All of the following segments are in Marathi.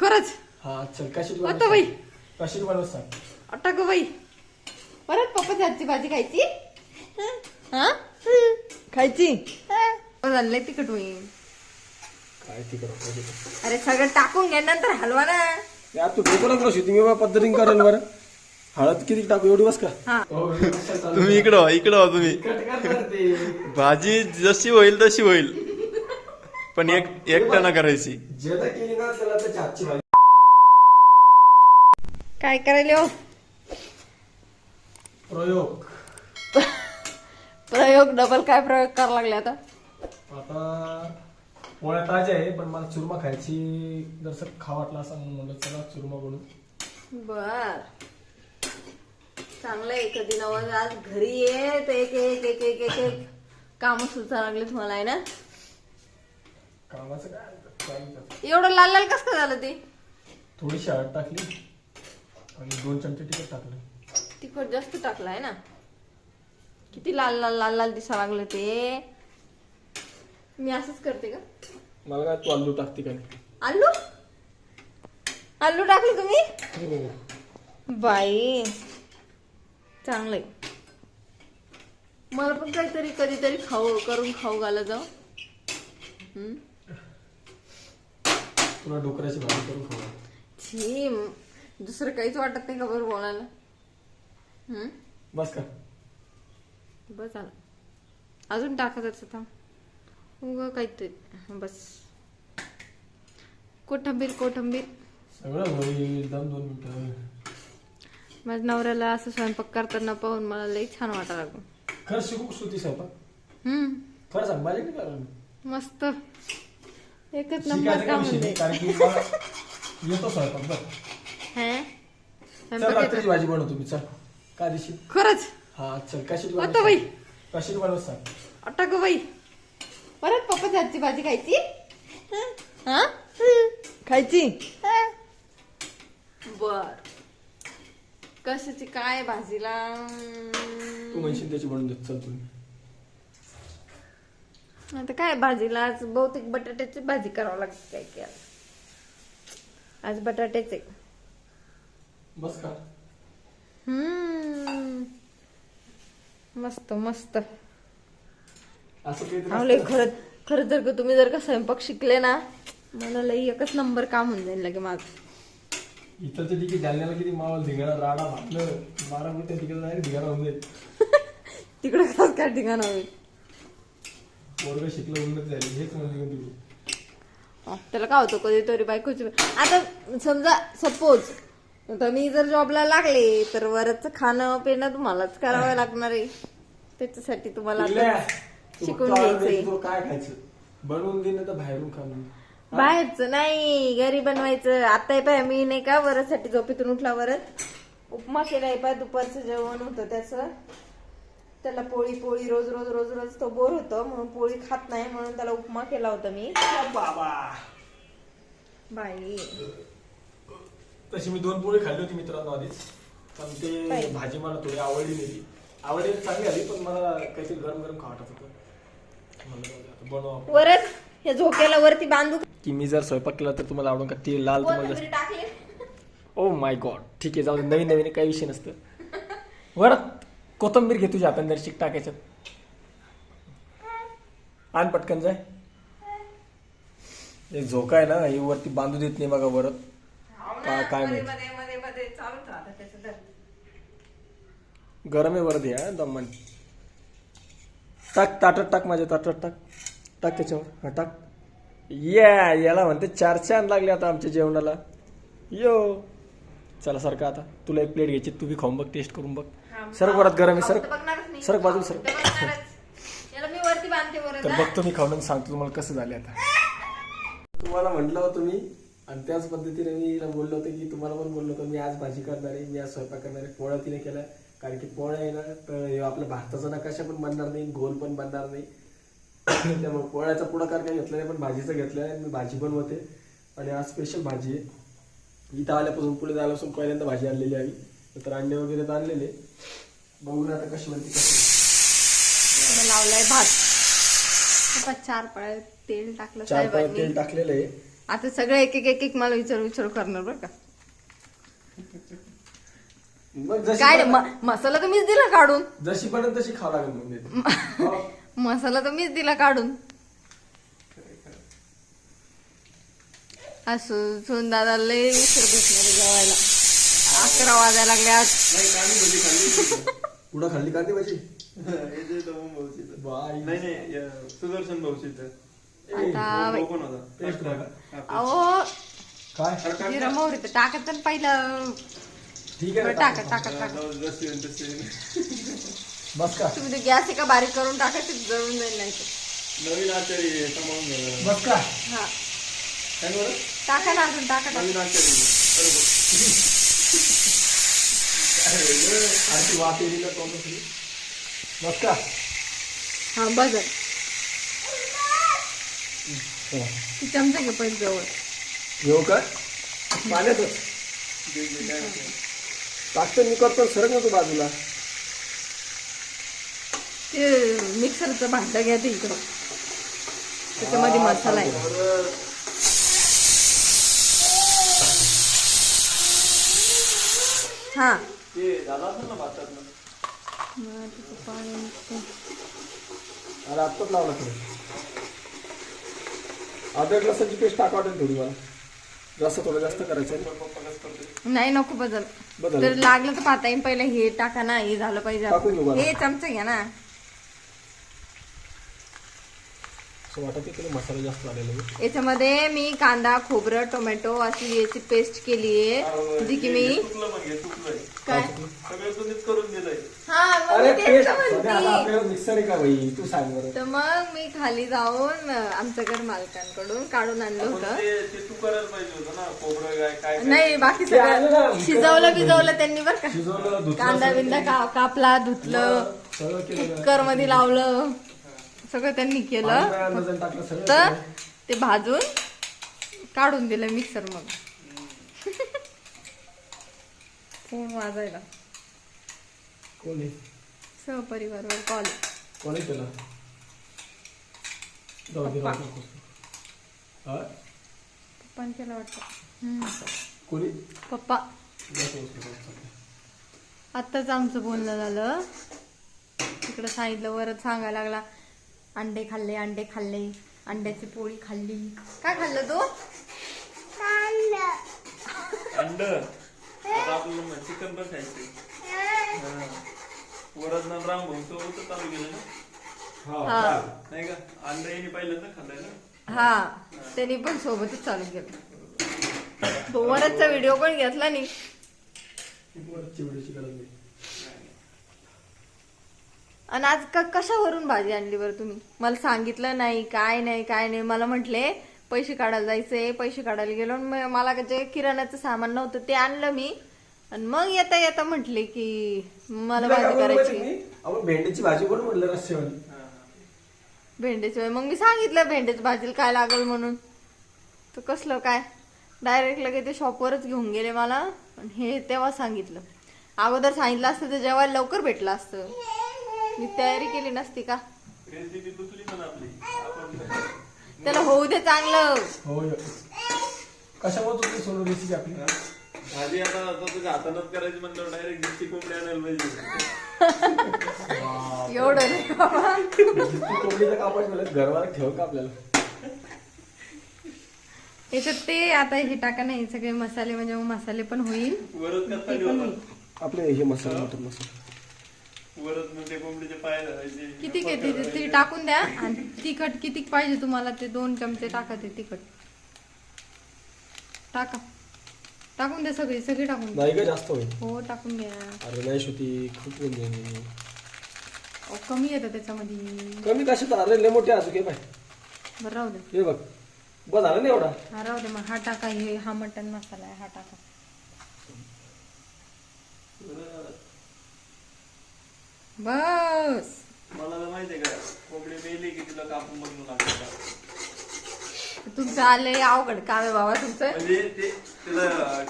खरंच? हा चल कशी आता बाई. कशी बनवत सांग? अटा ग बाई. परत पप्पाची हातची भाजी खायची? हा? खायची? झालंय तिकट होईल काय ती करत अरे सगळं टाकून घ्या नंतर हलवा ना. यार तू ढोकळाच कशी तुम्ही बाबा पद्धतीने करेल बरं. हळद किती टाकू एवढी बस का? हा. तुम्ही इकडं व्हा इकडं व्हा तुम्ही. भाजी जशी होईल तशी होईल. पण एक एकट्यानं करायची. जेवढा केली ना त्याला त्याची हातची भाजी काय करायला हो? प्रयोग. प्रयोग डबल काय प्रयोग करायला लागले आता? आता पोळ्या ताज्या आहे पण मला चुरमा खायची जसं खा वाटला असं म्हणून म्हणलं चला चुरमा बनवू. बर. चांगलंय कधी नवं आज घरी ये तर एक एक एक एक एक एक काम सुचा लागले तुम्हाला आहे ना? कामाचं काय चालू त्याचं. एवढं लाल लाल कस काय झालं ते? थोडीशी हळद टाकली आणि दोन चमचे तिखट टाकले. तिखट जास्त टाकलं आहे ना? किती लाल लाल लाल लाल दिसा लागलं ते. मी असंच करते का? मला काय तू आलू टाकते काय आलू? आलू टाकले तुम्ही? हो बाई चांगलंय. मला पण काहीतरी कधीतरी खाऊ करून खाऊ घाला जाऊ. हम्म? तुला डोकऱ्याची भाजी करून खाऊ. छी दुसरं काहीच वाटत नाही का बरं बोलायला? हम्म? बस का बस झालं. अजून टाकायचं थांब. उग काहीतरी. बस. कोथंबीर कोथंबीर. सगळं होईल. दम दोन मिनिटं. माझ्या नवऱ्याला असं स्वयंपाक करताना पाहून मला लई छान वाटायला लागलं. खरं शिकू श्रुती स्वयंपाक? हम्म खरं सांग माझ्या नाही करा मस्त. एकच नंबर का म्हणजे येतो स्वयंपाक बघ हे? चल रात्रीची. भाजी बनवतो मी चल. काय दिवशी खरंच? हा चल कशी आता बाई. कशी बनवत सांग. अटा ग बाई. परत पप्पाची हातची भाजी खायची? हा? खायची? बर. कशाची काय भाजीला? तू म्हणशील त्याची बनवून देत चल तुम्ही आता काय भाजीला आज बहुतेक बटाट्याची भाजी करावं लागते काय की आज. आज बटाट्याचे. बस का? हम्म. मस्त मस्त. असं असतं. खरंच खरंच जर का तुम्ही जर का स्वयंपाक शिकले ना मला लई एकच नंबर काम होऊन जाईल लगे माझं. इथलचं तिकीट जालन्याला किती मावल धिंगाणा राडा बारा मिनिटं तिकडे जाईल धिंगाणा होऊन जाईल. तिकडे खास काय ठिकाण होईल? पोरग शिकलं उन्नत झाली. हेच म्हणजे तुम्ही अं, त्याला काय होतं कधीतरी बायकोची आता समजा सपोज आता मी जर जॉबला लागले तर वरच खाणं पिणं तुम्हालाच करावं लागणार आहे. त्याच्यासाठी तुम्हाला आता शिकून घ्यायचंय. तुला काय खायचं? बनवून दे तर बाहेरून खा म्हणून. बाहेरचं नाही घरी बनवायचं. आता पाय मी नाही का वरसाठी झोपेतून उठला वरच? उपमा केलाय पाय दुपारचं जेवण होतं त्याचं. त्याला पोळी पोळी रोज रोज रोज रोज तो बोर होतो म्हणून पोळी खात नाही म्हणून त्याला उपमा केला होता मी. बाबा. बाई. तशी मी दोन पोळी खाल्ली होती मित्रांनो आधीच. पण ते. भाजी मला थोडी आवडली नाही ती. आवडली चांगली आली पण मला काहीतरी गरम गरम खावट होतं. वरच हे झोक्याला वरती बांधू. की मी जर स्वयंपाक केला तर तुम्हाला आवडून का? ते लाल तुम्हाला ओ माय गॉड ठीक आहे जाऊ दे नवीन नवीन काही विषय नसतं. बरं कोथंबीर घे तुझ्या हाताने शिक टाकायच्यात आण पटकन जाय. हे झोका आहे ना हे वरती बांधू देत नाही बघा वरत. काय माहीत. मध्ये मध्ये मध्ये. चालूच राहतं त्याचं तर. गरम आहे वरत या दमन टाक ताटत टाक माझ्या ताटत टाक. टाक त्याच्यावर. हा टाक. या याला म्हणते चार चार लागले आता आमच्या जेवणाला. यो. चला सारखं आता. तुला एक प्लेट घ्यायची तू बी खाऊन बघ टेस्ट करून बघ. सरक वरात गरम आहे सरक. तर बघणारच नाही. सरक बाजूला खाऊ सरक. तर हा. बघतो मी खाऊन सांगतो तुम्हाला कसं झाले आता. तुम्हाला म्हटलं होतं मी आणि त्याच पद्धतीने मी हिला बोललो होतो की तुम्हाला पण बोललो होतो मी आज भाजी करणार आहे मी आज स्वयंपाक करणार आहे पोळ्या तिने केला कारण की पोळ्या आहे ना तर हे आपल्या भारताचा नकाशा पण बनणार नाही गोल पण बनणार नाही. त्यामुळे पोळ्याचा पुढाकार काही घेतला नाही पण भाजीचं घेतलं आहे मी भाजी बनवते. आणि आज स्पेशल भाजी आहे. इथं आल्यापासून पुढे झाल्यापासून पहिल्यांदा भाजी आणलेली आहे तर अंडे वगैरे आणलेले बघू ना आता कशी म्हणते कशी लावलाय भात. चार पळ्या तेल टाकलं चार तेल टाकलेलं आहे. आता सगळं एक एक एक एक मला विचार विचार करणार बरं का. काय मसाला तर मीच दिला काढून. जशी पडेल तशी खावं लागेल. हो. मसाला तर मीच दिला काढून. असं सोन दादा लय उशीर भेटणार जेवायला. अकरा वाजायला लागले आज नाही कांदी भजी खाल्ली पुढं खाल्ली भाजी. नाही नाही या सुदर्शन भाऊचीचं. आता भाऊ पण होता टेस्ट बघा. अहो काय जिरा मोहरी तर टाकत तर पहिलं ठीक आहे बरं, ना, टाका टाक. टाका टाका जाऊ दे, जशी होईल तशी. बस का तुम्ही ते गॅस एका बारीक करून टाका ते जळून जाईल नाही तर. नवीन आचारी आहे, सांभाळून घ्या. बस का हा काय बरं? टाका ना अजून टाका टाका नवीन आचारी. बरोबर. आणि ती वाफ येईल का तोंडात? बस का हा बघ हो. ती चमचा घे पहिले जवळ येऊ का पाण्यातच. टाकतो मी करतो सरक ना तू बाजूला ते मिक्सरचं भांडं घ्या ते इकडं त्याच्यामध्ये मसाला आहे. हा ते झालं असेल ना भातातलं. अरे आत्ताच लावला थोडं अद्रक लसणची पेस्ट टाका वाटेल थोडी मला रस्सा थोडा जास्त करायचा आहे. नाही नको बदल बदल. तर लागलं तर पाहता येईल पहिले हे टाका ना हे झालं पाहिजे टाकून घेऊ बरं. हे चमचा घ्या ना असं वाटत आहे की मसाला जास्त झालेला आहे? याच्यामध्ये मी कांदा खोबरं टोमॅटो अशी याची पेस्ट केली आहे. जी की मी काय? हा मग मी तेच तर सध्या आता म्हणते. आपल्याला मिक्सर आहे का बाई? तू सांग बरं. तर मग मी खाली जाऊन आमच्या घर मालकांकडून काढून आणलं होतं. नाही बाकी ना, सगळं शिजवलं बिजवलं त्यांनी बरं का. शिजवलं धुतलं कांदा बिंदा का कापला धुतलं सगळं केलं. कुकरमध्ये लावलं. सगळं त्यांनी केलं. तर. ते भाजून काढून दिलं मिक्सर मग फोन वाजायला. कोणी सहपरिवारवर कॉल कोणी केलं जाऊ दे, पप्पा. राहू नको. पप्पान केलं वाटतं. पप्पा. आत्ताच आमचं बोलणं झालं. तिकडं सांगितलं वरच सांगायला लागला. अंडे खाल्ले अंडे खाल्ले अंड्याची पोळी खाल्ली. काय खाल्लं तू? अंड. आपल्याला चिकन पण खायचंय. वरच राम भाऊ सोबतच चालू केलं ना? हा. नाही का? अंड येणे पाहिलं ना खाल्लंय ना? हा. त्यांनी पण सोबतच चालू केलं. तो वरचा व्हिडिओ पण घेतला नाही बरं, चिवडीची गरज नाही आणि आज क कशावरून भाजी आणली बरं तुम्ही? मला सांगितलं नाही काय नाही काय नाही. मला म्हटले पैसे काढायला जायचंय पैसे काढायला गेलो मला जे किराण्याचं सामान नव्हतं ते आणलं मी. आणि मग येता येता म्हटले की मला भाजी करायची भेंडीची भाजी पण म्हणलं रस्त्यावाली भेंडीची मग मी सांगितलं भेंडीची भाजीला काय लागल म्हणून. तर कसलं काय? डायरेक्ट लगे ते शॉपवरच घेऊन गेले मला. हे तेव्हा सांगितलं. अगोदर सांगितलं असतं तर जेवायला लवकर भेटलं असतं. मी तयारी केली नसती का? रेसिपी दुसरी पण आपली. आपण त्याला होऊ दे चांगलं. हो कशामुळे तुझी सोनू रेसिपी आपली? भाजी आता आता तुझ्या हातानच करायची म्हणलं डायरेक्ट कोंबडी आणायला पाहिजे. एवढं नाही बाबा. कोंबडीचं कापड म्हणलं घरवाला ठेव का आपल्याला? याच्यात ते आता हे टाका नाही सगळे मसाले म्हणजे मग मसाले पण होईल. वरच ते कसा पण ठेवला होईल. आपले हे मसाला मटन मसाला. वरच मग ते कोंबडीचे पाय धरायचे. किती घेते ते- ते टाकून द्या. आणि तिखट किती पाहिजे तुम्हाला ते दोन चमचे टाका ते तिखट. टाका. टाकून द्या सगळी सगळी टाकून द्या नाही का जास्त होईल. हो टाकून द्या अरे नाही श्रुती खूप म्हणजे अहो, कमी येतं त्याच्यामध्ये. कमी कशात? अरे लय मोठे हे पाय बरं राहू दे. हे बघ. बस झालं ना एवढा? हा राहू दे मग. हा टाका हे हा मटन मसाला आहे हा टाका. बस. मला तर माहितीये का कोंबडी मेली की तिला कापून बघणं लागतं तुमचं आलंय अवघड काम आहे बाबा तुमचं. म्हणजे ते तिला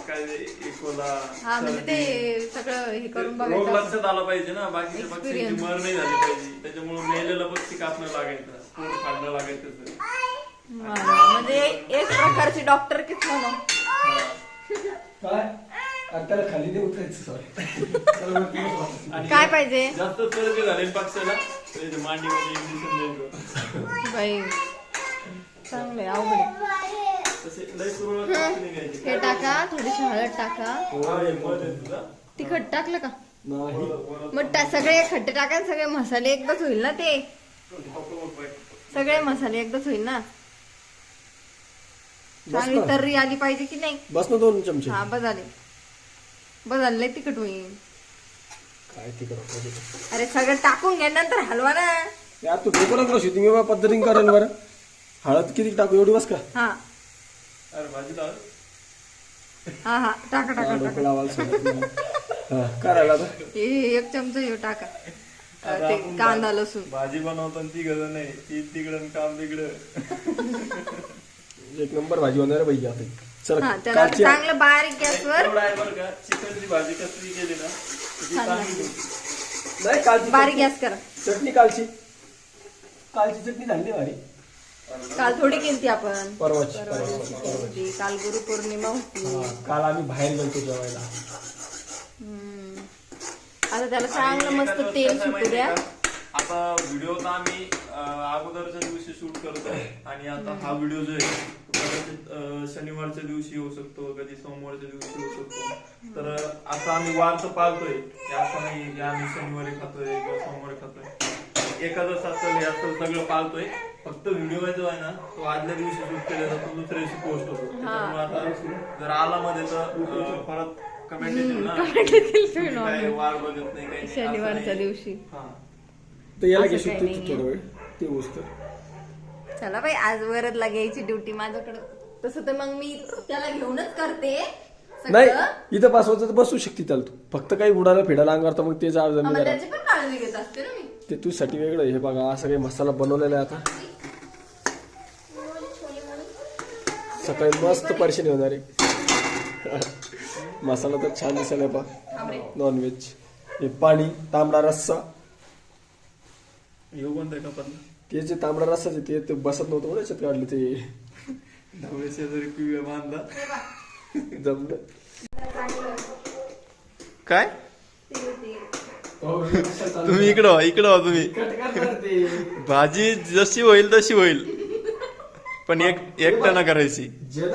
काय ते एकोला हा म्हणजे ते सगळं हे करून रोग बघायचं लक्षात आला पाहिजे ना बाकीच्या पक्षांची Experience. मर नाही झाली पाहिजे. त्याच्यामुळे मेलेलं पक्षी कापणं लागायचं पोट फाडणं लागायचं म्हणजे एक प्रकारची डॉक्टर किच म्हणून. काय? आता खाली नाही उतरायचं सॉरी काय पाहिजे? जास्त सर्दी झाली पक्षाला मांडीमध्ये इंजेक्शन द्यायचं बाई चांगले अवघड. तसे लय घ्यायची. हे टाका थोडीशी हळद टाका. मध आहे तुझा. तिखट टाकलं का? नाही. मग टा- सगळे खट्टे टाका आणि सगळे मसाले एकदाच होईल ना ते? सगळे मसाले एकदाच होईल ना? चांगली तर्री आली पाहिजे की नाही? बस ना दोन चमचे. हा बजाले बजाले लय तिखट होईल. काय ते करत अरे सगळं टाकून घ्या नंतर हलवा ना. यार तू डोकं लागलो शूटिंग मी पद्धतीने करेल बरं. हळद किती टाकू एवढी बस का? हा. अरे भाजी लाव. हा हा. टाका टाका टाका. सांगितलं. हा, करायला आता? हे एक चमचा हे टाका. अं, ते कांदा लसूण. भाजी बनवताना ती गरज नाही. ती तिकडं आणि काम तिकडं. एक नंबर भाजी होणार आहे बाई आता. चल हा त्याला कालची चांगलं बारीक गॅसवर एवढं आहे बरं का चिकनची भाजी कसली केली ना ती छान चांगली लागते. होती. नाही कालची बारीक चटणी- गॅस करा चटणी कालची कालची चटणी झाली भारी काल थोडी केलती आपण परवाची. काल गुरु पौर्णिमा होती हा, काल आम्ही बाहेर गेलतो जेवायला हम्म. आता त्याला चांगलं मस्त तेल सुटू द्या? आता व्हिडिओ तर आम्ही अगोदरच्या दिवशी शूट करतोय आणि आता हा व्हिडिओ जो आहे तो कदाचित शनिवारच्या दिवशी होऊ शकतो कधी सोमवारच्या दिवशी होऊ शकतो. तर आता आम्ही वार तर पाळतोय. की असं नाही की आम्ही शनिवारी खातोय किंवा सोमवारी खातोय. एखादं असेल हे असेल सगळं पाळतोय. फक्त व्हिडिओ जो आहे ना तो आदल्या दिवशी शूट केला जातो दुसऱ्या दिवशी पोस्ट होतो आता जर आला मध्ये तर परत कमेंट येतील ना. वार बघत नाही काही असं शनिवारच्या. दिवशी. हा. तर याला असं घेशील काही तू नाहीये. थोडा वेळ ते गोष्ट चला बाई आज वरदला घ्यायची ड्युटी माझ्याकडं. तसं तर मग मी त्याला घेऊनच करते नाही इथं बसवायचं तर बसू शकते त्याला तू. फक्त काही उडाला फेडायला अंगावर तर मग ते जा हा, मग जमीन त्याची पण काळजी घेत असते ना मी. ते तुझ्यासाठी वेगळं आहे. हे बघा असं काही मसाला बनवलेला आहे आता. सकाळी मस्त परेशानी होणार आहे. मसाला तर छान दिसायला पा थांबरे. नॉनव्हेज हे पाणी तांबडा रस्सा येऊ कोणतं आहे का पण? ते जे तांबडा रस्सा आहे ते ते बसत नव्हतं बरं याच्यात काढलं ते. ढवळे शेजारी पिवळ्या बांधला जमलं. काय? ते- ते- तुम्ही इकडं व्हा इकडं व्हा तुम्ही. भाजी जशी होईल तशी होईल. पण एक करायची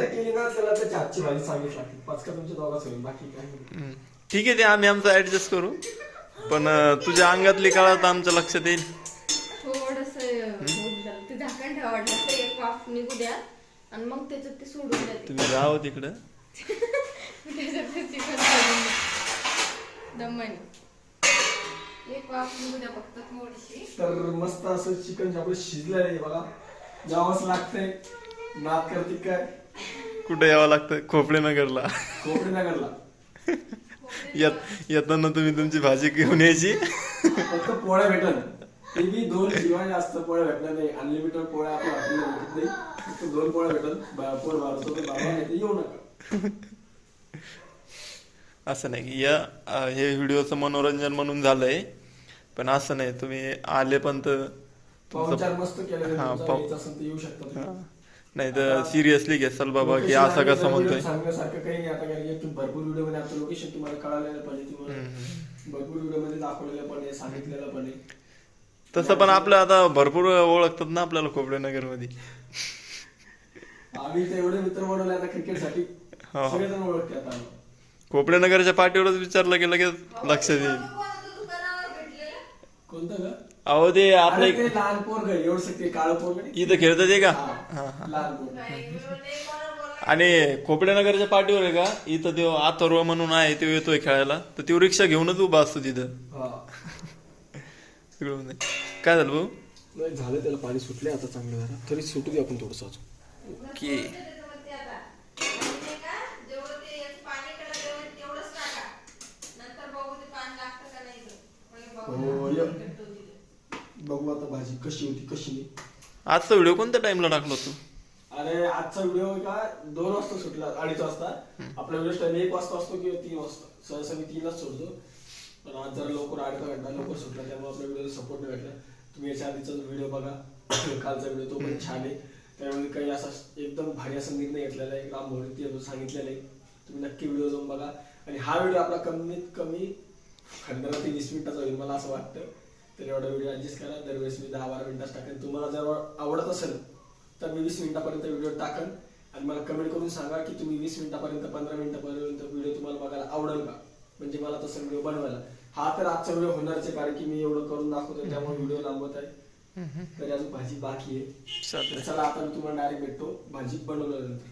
केली ना त्याला त्याची आजची भाजी सांगितलं. पाच का तुमच्या दोघांच होईल बाकी काय नाही. हम्म. ठीक आहे ते आम्ही आमचं ऍडजस्ट करू. पण अं, तुझ्या अंगातली कळा तर आमच्या लक्षात येईल निघू द्या. आणि मग त्याच्यात ते सोडून द्या ते. तुम्ही राहो तिकडं. त्याच्यात ते चिकन सोडून द्या. दमाने एक वाफ निघू द्या फक्त थोडीशी. तर मस्त असं चिकन आपलं शिजलेलं आहे बघा. जेवावंच लागतंय. नाद करते काय? कुठं यावं लागतं खोपडे नगरला खोबरी नगरला येत येताना तुम्ही तुमची भाजी घेऊन यायची. फक्त पोळ्या भेटल दोन किंवा जास्त पोळ्या भेटणार नाही. अनलिमिटेड पोळ्या आपण भेटत नाही. फक्त दोन पोळ्या भरतो तर बाबा येऊ नका. असं नाही. की या हे व्हिडिओचं मनोरंजन म्हणून झालंय. पण असं नाही. तुम्ही आले पण तर. नाही तर सिरियसली घेसाल बाबा की असं कसं म्हणतोय. सांगण्यासारखं काही नाही. आता कारण भरपूर व्हिडिओमध्ये लोकेशन तुम्हाला कळालेलं पाहिजे. तुम्हाला भरपूर व्हिडिओमध्ये दाखवलेलं पण आहे सांगितलेलं पण आहे. तसं पण आपलं आता भरपूर ओळखतात ना आपल्याला खोपडेनगरमध्ये आम्ही तर एवढे मित्र बनवले आता क्रिकेटसाठी हो. सगळेजण ओळखते आता आम्ही. खोपडेनगरच्या पाठीवरच विचारलं की लगेच लक्षात येईल कोणतं ग? अहो ते आपलं अरे एक ते लहान पोर ग एवढं ते काळं पोर गं. इथं खेळतात ते का? हा, लहान पोर आणि खोपडेनगरच्या पाठीवर आहे का? इथं तो अथर्व म्हणून आहे तो येतोय खेळायला. तर तो रिक्षा घेऊनच उभा असतो तिथं. हा. नाही. काय झालं भाऊ? नाही झालं त्याला पाणी सुटले आता चांगलं जरा. तरी सुटू दे आपण थोडस अजून. ओके. य. बघू आता भाजी कशी होती कशी नाही. आजचा व्हिडिओ कोणत्या टाइमला टाकला तू अरे आजचा व्हिडिओ का दोन वाजता सुटला अडीच वाजता. आपला व्हिडिओ टाइम एक वाजता असतो किंवा तीन वाजता. सहसा मी तीनलाच सोडतो. पण आज जरा लवकर अर्धा घंटा लवकर सुटला त्यामुळे आपल्या व्हिडिओ सपोर्ट नाही भेटला. तुम्ही याच्या आधीचा व्हिडिओ बघा कालचा व्हिडिओ तो पण छान आहे. त्यामध्ये काही असा एकदम भारी संगीत निर्णय घेतलेला आहे. राम मोहन अजून सांगितलेलं आहे तुम्ही नक्की व्हिडिओ जाऊन बघा. आणि हा व्हिडिओ आपला कमीत कमी पंधरा ते वीस मिनिटाचा होईल मला असं वाटतं. तर एवढा व्हिडिओ ऍडजस्ट करा. दरवेळेस मी दहा बारा मिनिटात टाकेन. तुम्हाला जर आवडत असेल तर मी वीस मिनिटापर्यंत व्हिडिओ टाकेन. आणि मला कमेंट करून सांगा की तुम्ही वीस मिनिटापर्यंत पंधरा मिनिटापर्यंत व्हिडिओ तुम्हाला बघायला आवडेल का? म्हणजे मला तसं व्हिडिओ बनवायला. हा तर आजचा व्हिडिओ होणारच आहे कारण की मी एवढं करून दाखवतो त्यामुळे व्हिडिओ लांबत आहे. तरी अजून भाजी बाकी आहे. तर चला आता मी तुम्हाला डायरेक्ट भेटतो. भाजी बनवल्यानंतर.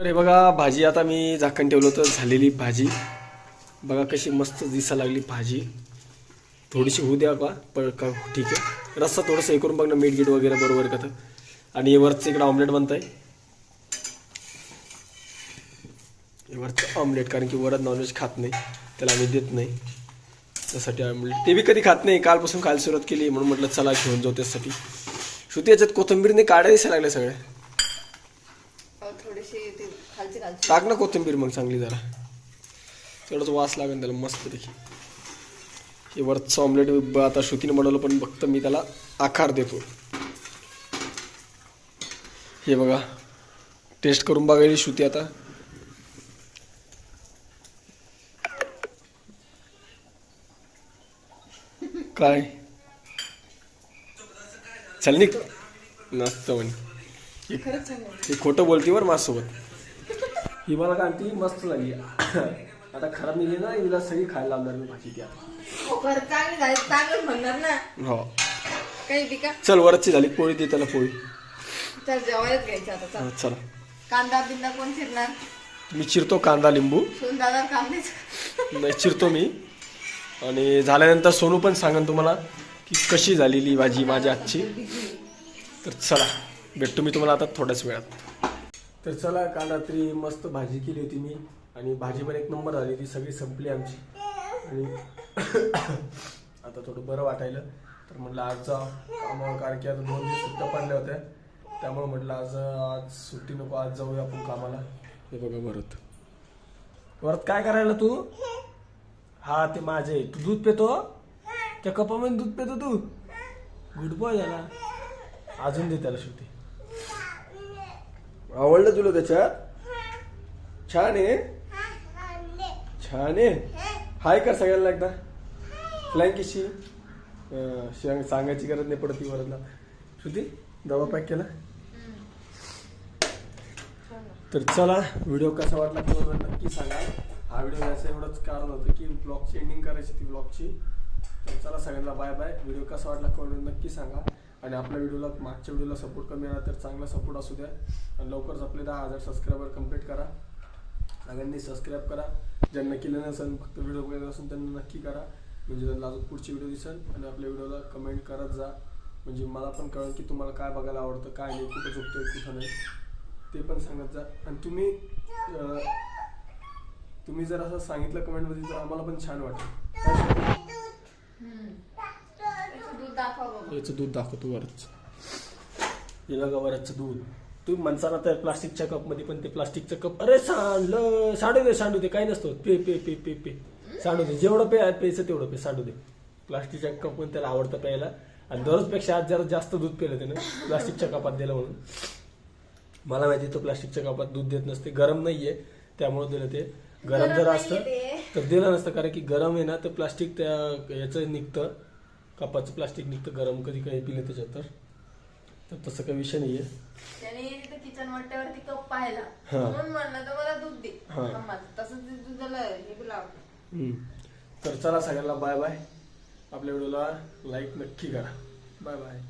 तर हे बघा भाजी आता मी झाकण ठेवलं होतं झालेली भाजी. बघा कशी मस्त दिसा लागली भाजी. थोडीशी होऊ द्या का पण का ठीक आहे. रस्सा थोडंसं हे करून बघ ना मीठ गीट वगैरे बरोबर का तर आणि वरचं इकडं ऑमलेट बनत आहे वरचं ऑमलेट कारण की वरच नॉनव्हेज खात नाही. त्याला आम्ही देत नाही. त्यासाठी ऑमलेट ते बी कधी खात नाही. कालपासून खायला सुरुवात केली. म्हणून म्हटलं चला घेऊन जाऊ त्यासाठी श्रुती याच्यात कोथिंबीरने काड्या दिसायला लागल्या सगळ्या. टाक ना कोथिंबीर मग चांगली जरा. तेवढंच वास लागेल त्याला मस्त देखील हे वरचं ऑमलेट आता श्रुतीने बनवलं पण फक्त मी त्याला आकार देतो. हे बघा. टेस्ट करून बघायली श्रुती आता. काय? चल निघ. नसतं म्हणे. हे खोटं बोलती बरं माझ्यासोबत. ही मला काय ती मस्त लागली आता खराब निघली ना हिला सगळी खायला लावणार मी भाजी ती आता. हो, म्हणणार ना. हो. काही चल वरची झाली. पोळी दे त्याला पोळी. चल जेवायलाच घ्यायचं आता. चल. कांदा बिंदा कोण चिरणार? मी चिरतो कांदा लिंबू. दादा नाही चिरतो मी. आणि झाल्यानंतर सोनू पण सांगेन तुम्हाला की कशी झालेली भाजी माझ्या आजची तर चला भेटतो मी तुम्हाला आता थोड्याच वेळात. तर चला काल रात्री मस्त भाजी केली होती मी आणि भाजी पण एक नंबर झाली ती सगळी संपली आमची. आणि आता थोडं बरं वाटायलं. तर म्हटलं आज कामावर कारण की आता दोन दिवस सुट्ट्या पडल्या होत्या. त्यामुळे म्हटलं आज आज सुट्टी नको आज जाऊया आपण कामाला. हे बघा भरत. भरत काय करायला तू? हा ते माझे. तू दूध पितो? त्या कपामध्ये दूध पितो तू? गुड बॉय झाला अजून दे त्याला शेवटी. आवडलं तुला त्याच्यात छान आहे. छान आहे. हाय कर सगळ्यांना एकदा. फ्लँकीशी. किशी सांगायची गरज नाही पडत ती वरला. श्रुती दवा पॅक केला? तर चला व्हिडिओ कसा वाटला ते नक्की सांगा. हा व्हिडिओ घ्यायचं एवढंच कारण होतं की ब्लॉगची एंडिंग करायची ती ब्लॉगची तर चला सगळ्यांना बाय बाय व्हिडिओ कसा वाटला कमेंट नक्की सांगा. आणि आपल्या व्हिडिओला मागच्या व्हिडिओला सपोर्ट कमी आला तर चांगला सपोर्ट असू द्या. आणि लवकरच आपले दहा हजार सबस्क्रायबर कंप्लीट करा. सगळ्यांनी सबस्क्राईब करा. ज्यांना केलं नसेल फक्त व्हिडिओ बघत असेल त्यांना नक्की करा. म्हणजे त्यांना अजून पुढची व्हिडिओ दिसेल आणि आपल्या व्हिडिओला कमेंट करत जा. म्हणजे मला पण कळेल की तुम्हाला काय बघायला आवडतं काय नाही कुठं झोपतोय कुठं नाही. ते पण सांगत जा. आणि तुम्ही तुम्ही जर असं सांगितलं कमेंटमध्ये तर आम्हाला पण छान वाटेल. काय सांगू? दूध दाखवा बाबा याचं दूध दाखवतो वरच. हे बघा वरचं दूध. तुम्ही म्हणसाला तर प्लास्टिकच्या कपमध्ये पण ते प्लास्टिकचं कप अरे सांडलं! सांडू दे सांडू दे. काही नसतो पे पे पे पे पे. सांडू दे. जेवढं पे प्यायचं तेवढं पे. सांडू दे. प्लास्टिकच्या कप पण त्याला आवडतं प्यायला. आणि दररोजपेक्षा आज जरा जास्त दूध पिलं त्यानं. प्लास्टिकच्या कपात दिलं म्हणून. मला माहिती तो प्लास्टिकच्या कपात दूध देत नसते. गरम नाहीये. त्यामुळे दिलं ते. गरम जर असतं तर दिलं नसतं कारण की गरम आहे ना तर प्लास्टिक त्या याचं निघतं. कपाचं प्लास्टिक निघतं गरम कधी काही पिलं त्याच्यात तर. तर तसं काही विषय नाहीये. त्याने तिथं किचन वाट्यावरती कप पाहिला. म्हणून म्हणलं तर मला दूध दे. तसंच दुधाला हे लावलं. तर चला सगळ्यांना बाय बाय आपल्या व्हिडिओला लाईक नक्की करा. Bye bye